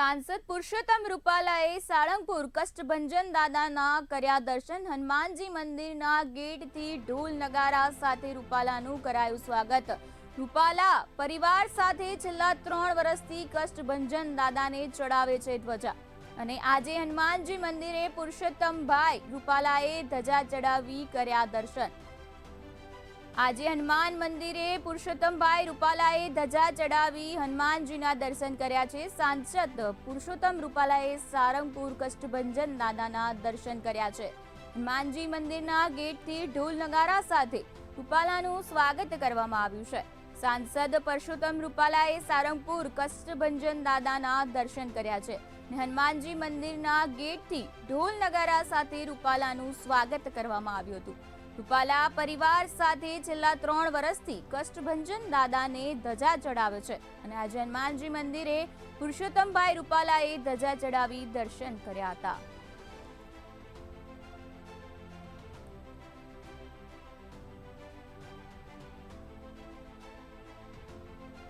સાંસદ પુરુષોત્તમ રૂપાલાએ સાળંગપુર કષ્ટભંજન દાદાના કર્યા દર્શન, હનુમાનજી મંદિરના ગેટથી ઢોલ નગારા સાથે રૂપાલાનું કરાયું સ્વાગત. રૂપાલા પરિવાર સાથે છેલ્લા ત્રણ વર્ષથી કષ્ટભંજન દાદાને ચડાવે છે ધ્વજા. અને આજે હનુમાનજી મંદિરે પુરુષોત્તમભાઈ રૂપાલાએ ધજા ચડાવી કર્યા દર્શન. આજે હનુમાન મંદિરે પુરુષોત્તમભાઈ રૂપાલાએ ધજા ચડાવી હનુમાનજીના દર્શન કર્યા છે. સાંસદ પુરુષોત્તમ રૂપાલાએ સારંગપુર કષ્ટભંજન દાદાના દર્શન કર્યા છે. હનુમાનજી મંદિરના ગેટથી ઢોલ નગારા સાથે રૂપાલાનું સ્વાગત કરવામાં આવ્યું છે. સાંસદ પરસોત્તમ રૂપાલાએ સારંગપુર કષ્ટભંજન દાદાના દર્શન કર્યા છે હનુમાનજી મંદિરના ગેટથી ઢોલ નગારા સાથે રૂપાલાનું સ્વાગત કરવામાં આવ્યું હતું. રૂપાલા પરિવાર સાથે છેલ્લા ત્રણ વર્ષથી કષ્ટભંજન દાદાને ધજા ચડાવે છે અને આજે હનુમાનજી મંદિરે પુરુષોત્તમભાઈ રૂપાલાએ ધજા ચડાવી દર્શન કર્યા હતા.